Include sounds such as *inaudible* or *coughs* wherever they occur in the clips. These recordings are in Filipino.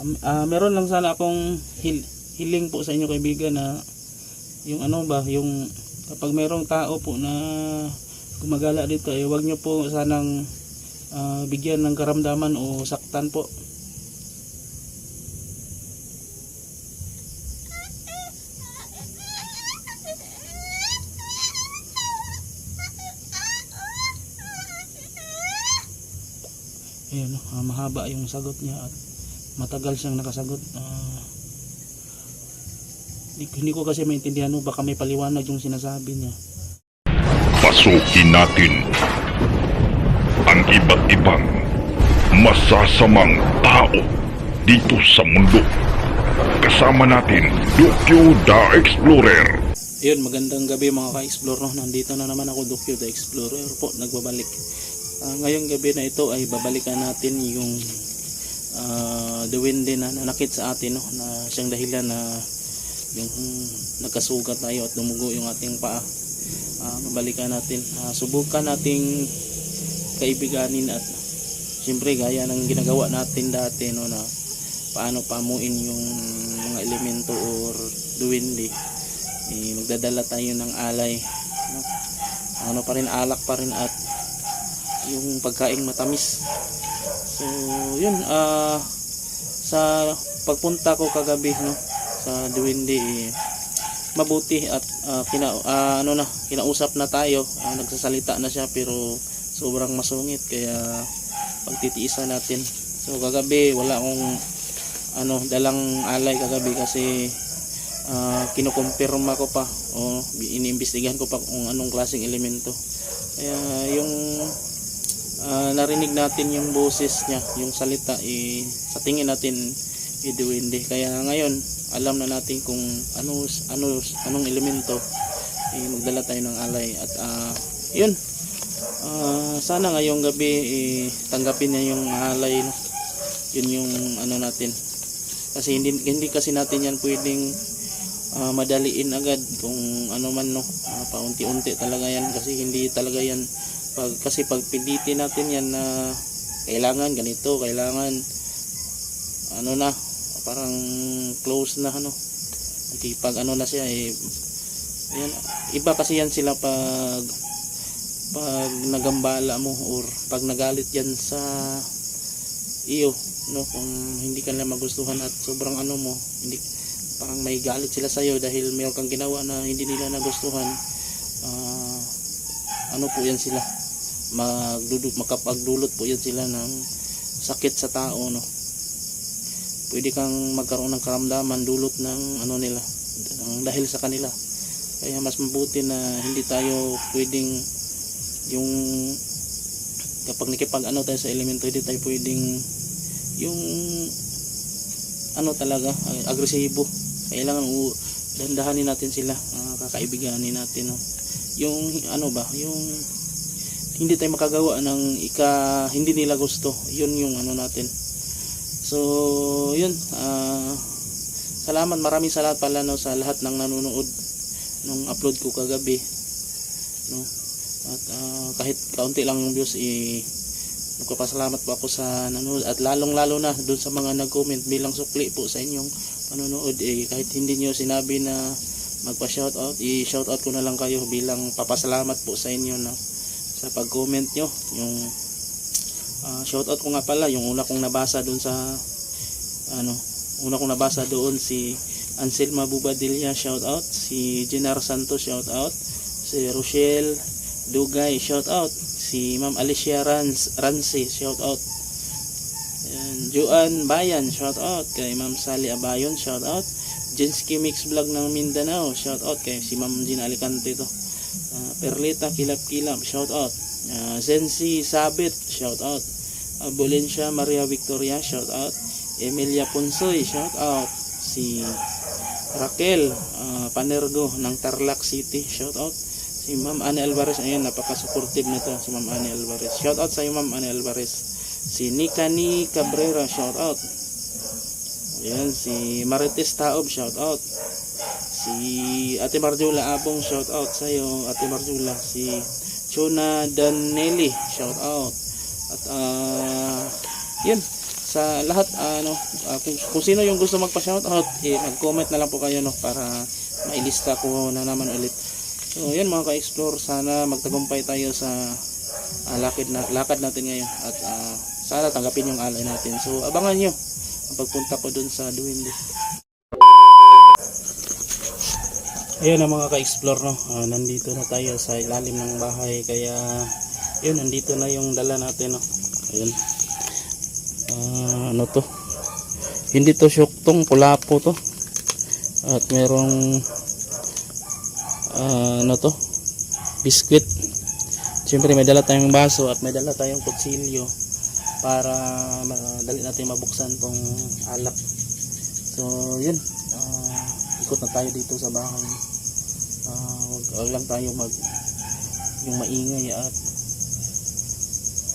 Um, ah, meron lang sana akong hil- hiling po sa inyo kaibigan na yung ano ba, yung kapag merong tao po na gumagala dito, eh wag nyo po sanang ah, bigyan ng karamdaman o saktan po. Ayan, ah, mahaba yung sagot niya at matagal siyang nakasagot. Ah, hindi, ko kasi maintindihan no, baka may paliwanag yung sinasabi niya. Pasukin natin ang iba't ibang masasamang tao dito sa mundo. Kasama natin, Dokyo the Explorer. Ayun, magandang gabi mga ka-explore. No? Nandito na naman ako, Dokyo the Explorer po, nagbabalik. Ah, ngayong gabi na ito ay babalikan natin yung uh, duwende na nanakit sa atin no? na siyang dahilan na yung nagkasugat tayo at dumugo yung ating paa. Ah, babalikan natin. Ah, subukan nating kaibiganin at siyempre gaya ng ginagawa natin dati no na paano pamuin yung mga elemento or duwende eh, magdadala tayo ng alay no? ano pa rin alak pa rin at yung pagkaing matamis so yun ah sa pagpunta ko kagabi no sa Duwende eh, mabuti at ah, kina, ah, ano na kinausap na tayo. Ah, nagsasalita na siya pero sobrang masungit kaya pagtitiisan natin. So kagabi wala akong ano dalang alay kagabi kasi uh, kinukumpirma ko pa o iniimbestigahan ko pa kung anong klaseng elemento. Kaya yung ah, narinig natin yung boses niya yung salita eh, sa tingin natin idiwindi kaya ngayon alam na natin kung ano ano anong elemento eh, magdala tayo ng alay. At ah, yun. Ah, sana ngayong gabi eh, tanggapin niya yung alay no? yun yung ano natin. Kasi hindi hindi kasi natin yan pwedeng ah, madaliin agad kung ano man no? Ah, paunti-unti talaga yan. Kasi hindi talaga yan pag kasi pag pilitin natin yan na kailangan ganito kailangan ano na parang close na ano. Pag ano na siya eh yan, iba kasi yan sila pag pag nagambala mo or pag nagalit yan sa iyo no kung hindi ka nila magustuhan at sobrang ano mo hindi parang may galit sila sa iyo dahil mayroon kang ginawa na hindi nila nagustuhan ah, ano po yan sila magduduk makapagdulot po yan sila ng sakit sa tao no? Pwede kang magkaroon ng karamdaman dulot ng ano nila ng dahil sa kanila. Kaya mas mabuti na hindi tayo pwedeng yung kapag nakipag ano tayo sa elemento hindi tayo pwedeng yung ano talaga ag- agresibo. Kailangan dandahanin natin sila uh, kakaibiganin natin no? yung ano ba yung hindi tayo makagawa ng ika hindi nila gusto. Yun yung ano natin. So yun ah salamat. Maraming salamat pala no, sa lahat ng nanonood nung upload ko kagabi no? At ah, kahit kaunti lang yung views eh, nagpapasalamat po ako sa nanonood. At lalong lalo na doon sa mga nag-comment bilang sukli po sa inyong panonood eh, kahit hindi nyo sinabi na magpa-shoutout i-shoutout ko na lang kayo bilang papasalamat po sa inyo na sa pag-comment nyo. Yung ah, shoutout ko nga pala yung una kong nabasa doon sa ano una kong nabasa doon si Anselma Bubadilla shoutout. Si Jenar Santos shoutout. Si Rochelle Dugay shoutout. Si Ma'am Alicia Rans Ransi shoutout. Ayan, Joan Bayan shoutout. Kay Ma'am Sally Abayon shoutout. Jenski Mix Vlog ng Mindanao shoutout. Kay si Ma'am Gina Alicante to Ah, Perlita Kilap Kilap shoutout uh, Zensi Sabit shoutout uh, Bolencia Maria Victoria shoutout Emilia Punsoy shoutout si Raquel ah, Panergo ng Tarlac City shoutout si Ma'am Anne Alvarez ayan napaka-supportive nito si Ma'am Anne Alvarez. Shoutout sa iyo Ma'am Anne Alvarez. Si Nikani Cabrera shoutout ayan si Marites Taob shoutout si Ate Marjula Abong shoutout sa iyo Ate Marjula si Chona Danelli shoutout at ah yun sa lahat ano ah, kung, kung sino yung gusto magpa-shoutout eh, mag-comment na lang po kayo no para mailista ko na naman ulit. So yun mga ka-explore sana magtagumpay tayo sa ah, lakad na lakad natin ngayon. At ah, sana tanggapin yung alay natin. So abangan nyo pagpunta ko dun sa Duwende Ayun ang mga ka-explore no. Ah, nandito na tayo sa ilalim ng bahay kaya yun nandito na yung dala natin no. Ayun. Ah, ano to? Hindi to syuktong pulapo to. At merong ah, ano to? Biskwit. Siyempre may dala tayong baso at may dala tayong kutsilyo para madali natin mabuksan tong alak. So, yun. Ah, ikot na tayo dito sa bahay. Ah, wag, wag lang tayo mag yung maingay at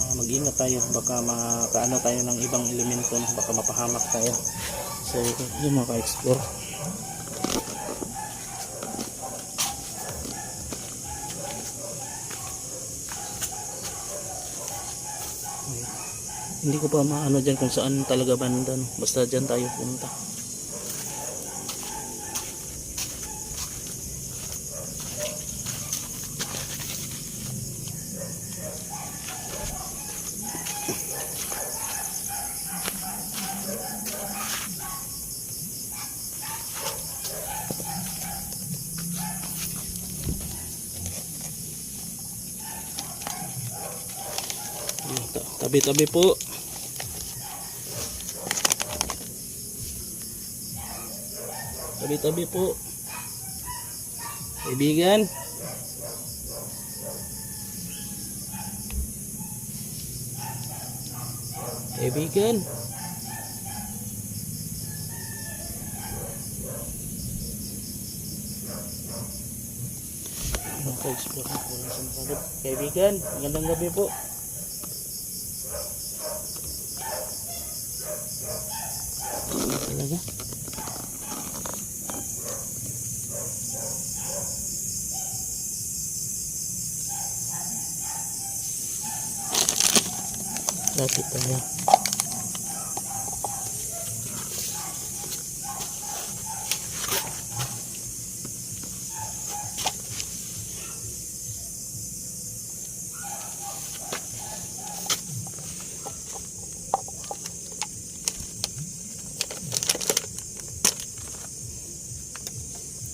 ah, mag-ingat tayo baka makaano tayo ng ibang elemento baka mapahamak tayo so yun mga ka-explore hindi ko pa maano dyan kung saan talaga banda no? basta dyan tayo punta Ta- Tabi-tabi po. Tabi-tabi po. Kaibigan. Kaibigan. Ano ka explore na po sa makagat. Kaibigan, magandang gabi po. Talaga? Lapit tayo.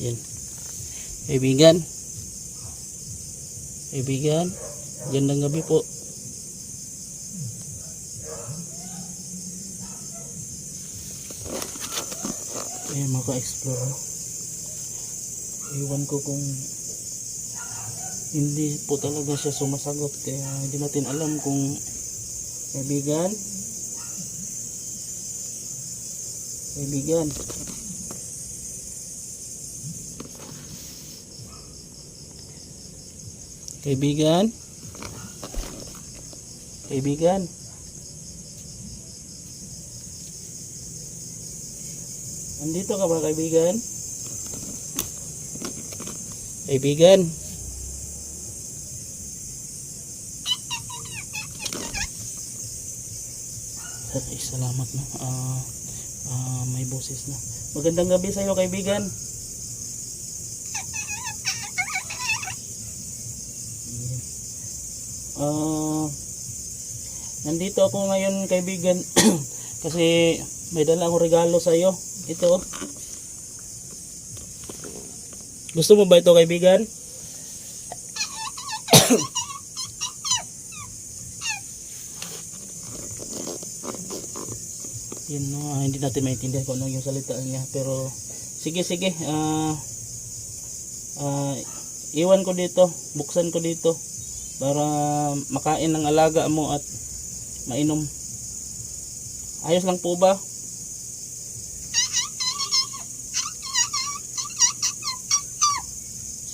Yan. Kaibigan. Kaibigan. Gandang gabi po. Ayan mga ka-explore. no? Iwan ko kung hindi po talaga siya sumasagot. Kaya hindi natin alam kung kaibigan. Kaibigan. Kaibigan. Kaibigan. Andito ka ba kaibigan? Kaibigan. Ay, salamat no. Ah, ah, may boses na. Magandang gabi sa iyo kaibigan. Ah, nandito ako ngayon kaibigan *clears throat* kasi may dala akong regalo sa iyo. Ito. oh. Gusto mo ba ito kaibigan? *coughs* Yun no, ah, hindi natin maintindihan kung ano yung salita niya pero sige sige ah ah, iwan ko dito buksan ko dito para makain ng alaga mo at mainom ayos lang po ba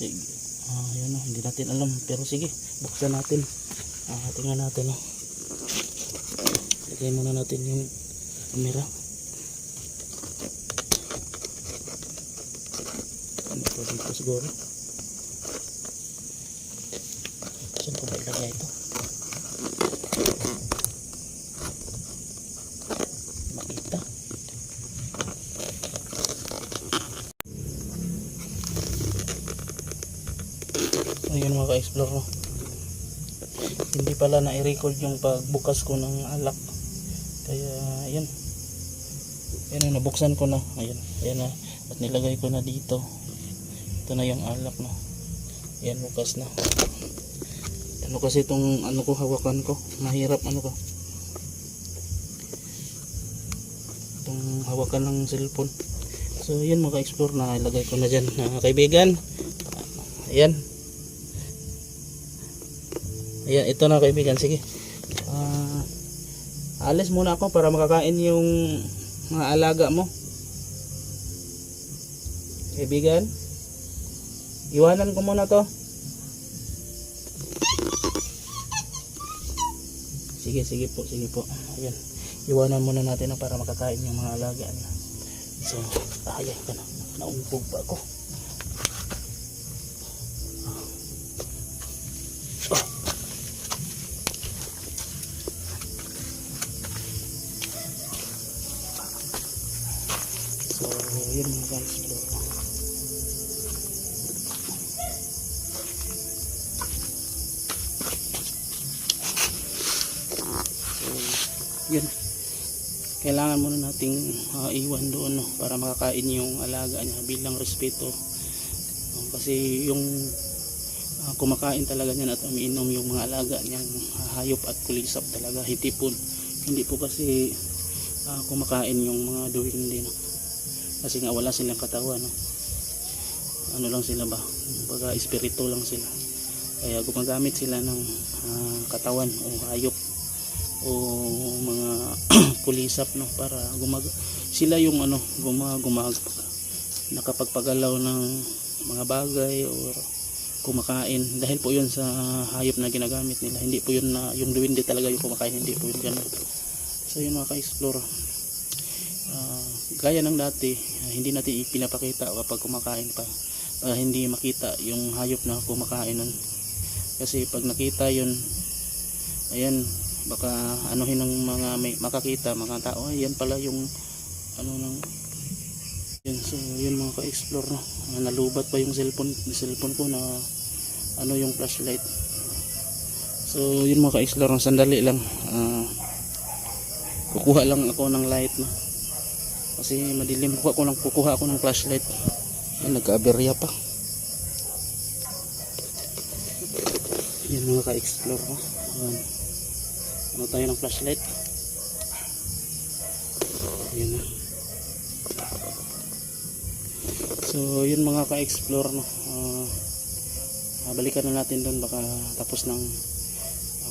sige. Ah yun oh, hindi natin alam. Pero sige buksan natin. Ah tingnan natin oh. Lagay muna natin yung camera. Ano ito dito siguro? Saan ko ba ilagay ito yun mga ka-explore no. Hindi pala na-record yung pagbukas ko ng alak. Kaya ayan. Ayan na, nabuksan ko na. Ayan, ayan na. At nilagay ko na dito. Ito na yung alak no. Ayan, bukas na. Ano kasi itong ano ko hawakan ko. Mahirap ano ko. Itong hawakan ng cellphone. So yun mga ka-explore na ilagay ko na dyan. Mga kaibigan. Ayan. Ayan, ito na kaibigan. Sige. Ah, alis muna ako para makakain yung mga alaga mo. Kaibigan. Iwanan ko muna to. Sige, sige po, sige po. Ayan. Iwanan muna natin na para makakain yung mga alaga. So, ah, ayan ka na. Naumpog pa ako. Yun. Kailangan muna nating ah, iwan doon no, para makakain yung alaga niya bilang respeto. Ah, kasi yung ah, kumakain talaga niyan at umiinom yung mga alaga niyang ah, hayop at kulisap talaga. Hindi hindi po kasi ah, kumakain yung mga duwindi no kasi nga wala silang katawan no? ano lang sila ba baga espiritu lang sila kaya gumagamit sila ng ah, katawan o hayop o mga *clears throat* kulisap no para gumag sila yung ano gumag gumag nakapagpagalaw ng mga bagay o kumakain. Dahil po yun sa hayop na ginagamit nila. Hindi po yun na yung duwindi talaga yung kumakain hindi po yun ganun. So yun mga ka-explore Ah, gaya ng dati ah, hindi natin ipinapakita kapag kumakain pa para hindi makita yung hayop na kumakain nun. Kasi pag nakita yun ayan baka anuhin ng mga may makakita mga tao. Ay yan pala yung ano ng yun so yun mga ka-explore no? Ah, nalubat pa yung cellphone cellphone ko na ano yung flashlight. So yun mga ka-explore sandali lang. Ah, kukuha lang ako ng light no? Kasi madilim. Kuha ko lang kukuha ako ng flashlight. Ay nagka-aberya pa. Yan mga ka-explore ko Ayan. Ano tayo ng flashlight. Yan na. So yun mga ka-explore no? Ah, balikan na natin doon baka tapos nang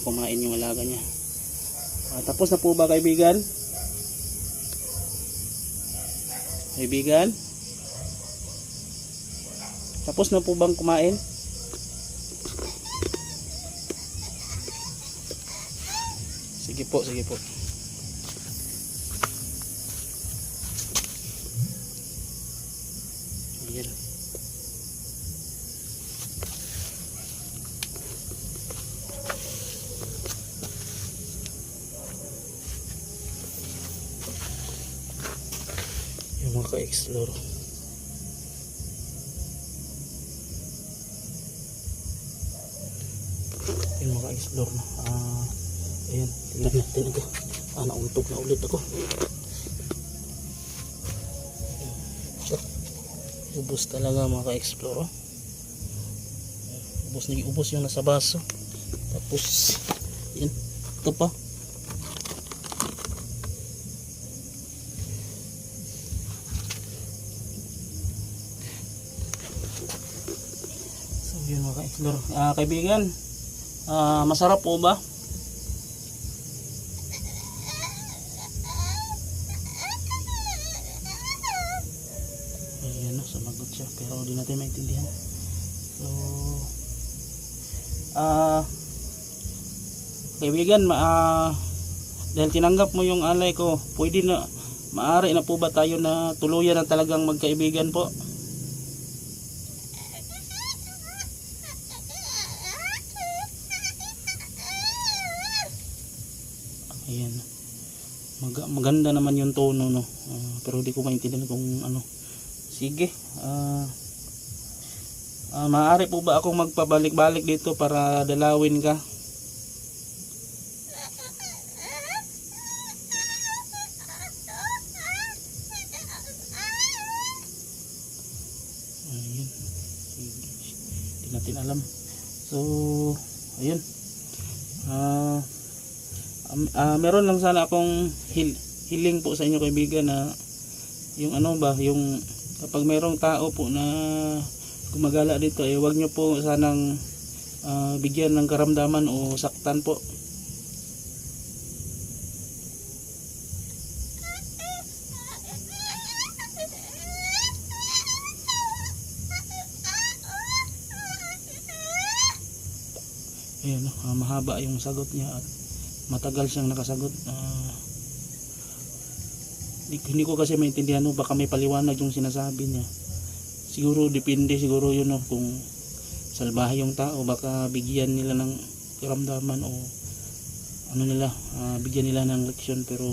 kumain yung alaga niya. Ah, tapos na po ba kaibigan? Kaibigan? Tapos na po bang kumain? Sige po, sige po. Ayan. Yung mga ka-explore. Yung mga ka-explore na. Ah, ayan, tingnan natin ako. Ah, nauntog na ulit ako. Ubus talaga mga ka-explore. oh. Ubus na ubus yung nasa baso. Tapos, yan, ito pa. So yun mga ka-explore. Ah, kaibigan, ah, masarap po ba? Ayan na, sumagot siya. Pero di natin maintindihan. So, ah, kaibigan, ma, ah, dahil tinanggap mo yung alay ko, pwede na, maari na po ba tayo na tuluyan na talagang magkaibigan po? Ayan. Mag maganda naman yung tono no. Ah, pero di ko maintindihan kung ano. Sige. Ah Ah, maaari po ba akong magpabalik-balik dito para dalawin ka? Ayun. Hindi natin alam. So, ayun. Ah, um, ah, meron lang sana akong hil hiling po sa inyo kaibigan na yung ano ba, yung kapag merong tao po na gumagala dito eh wag nyo po sanang ah, bigyan ng karamdaman o saktan po. Ayan, ah, mahaba yung sagot niya at matagal siyang nakasagot. Hindi, hindi ko kasi maintindihan no, baka may paliwanag yung sinasabi niya. Siguro depende siguro yun no, kung salbahe yung tao baka bigyan nila ng karamdaman o ano nila, ah, bigyan nila ng leksyon pero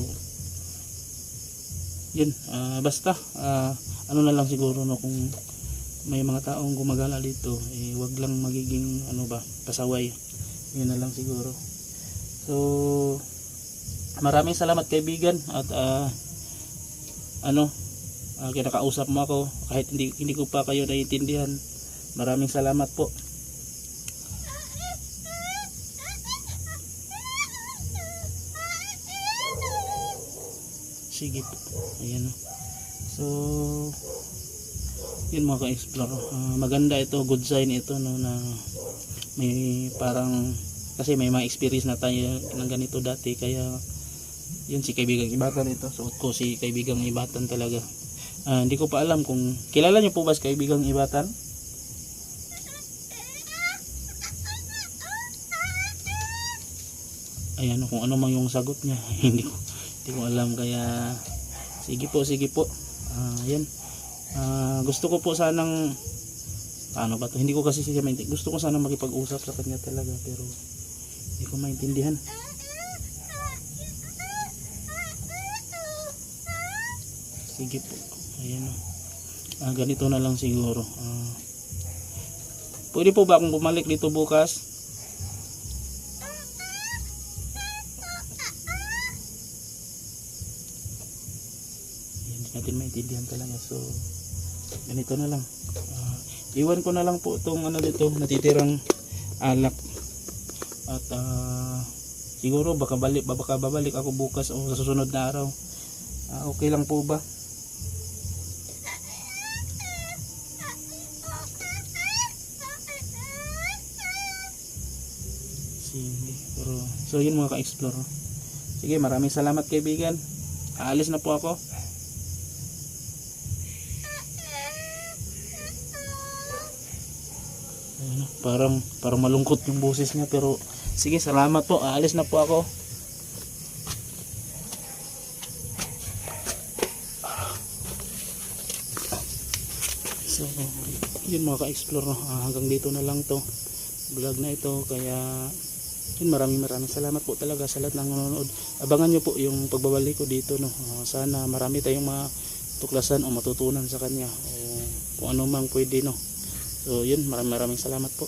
yun, ah, basta ah, ano na lang siguro no kung may mga taong gumagala dito eh wag lang magiging ano ba pasaway. Yun na lang siguro. So maraming salamat kaibigan at ah, ano uh, kinakausap mo ako. Kahit hindi, hindi ko pa kayo naiintindihan. Maraming salamat po. Sige po. Ayan o. So yun mga ka-explore. Ah, maganda ito. Good sign ito no na may parang kasi may mga experience na tayo ng ganito dati. Kaya yun si kaibigang ibatan ito. Suot ko si kaibigang ibatan talaga Ah, hindi ko pa alam kung kilala niyo po ba si kaibigang ibatan? Ayan kung ano mang yung sagot niya *laughs* hindi ko hindi ko alam kaya sige po sige po. Ah, yan Ah, gusto ko po sanang ano ba to? Hindi ko kasi siya maintindihan gusto ko sana makipag-usap sa kanya talaga pero hindi ko maintindihan. Sige po ayan o ah, ganito na lang siguro. Ah, pwede po ba akong bumalik dito bukas? Hindi natin maintindihan talaga. So ganito na lang. Ah, iwan ko na lang po itong ano dito natitirang alak. At ah, siguro baka balik baka babalik ako bukas o sa susunod na araw. Ah, okay lang po ba so yun mga ka-explore. Sige maraming salamat kaibigan. Aalis na po ako. Ayun, parang parang malungkot yung boses niya pero sige salamat po. Aalis na po ako. So yun mga ka-explore? Ah, hanggang dito na lang to. Vlog na ito kaya yun maraming maraming salamat po talaga sa lahat ng nanonood. Abangan nyo po yung pagbabalik ko dito no? Ah, sana marami tayong matuklasan o matutunan sa kanya o kung ano mang pwede no? So yun maraming maraming salamat po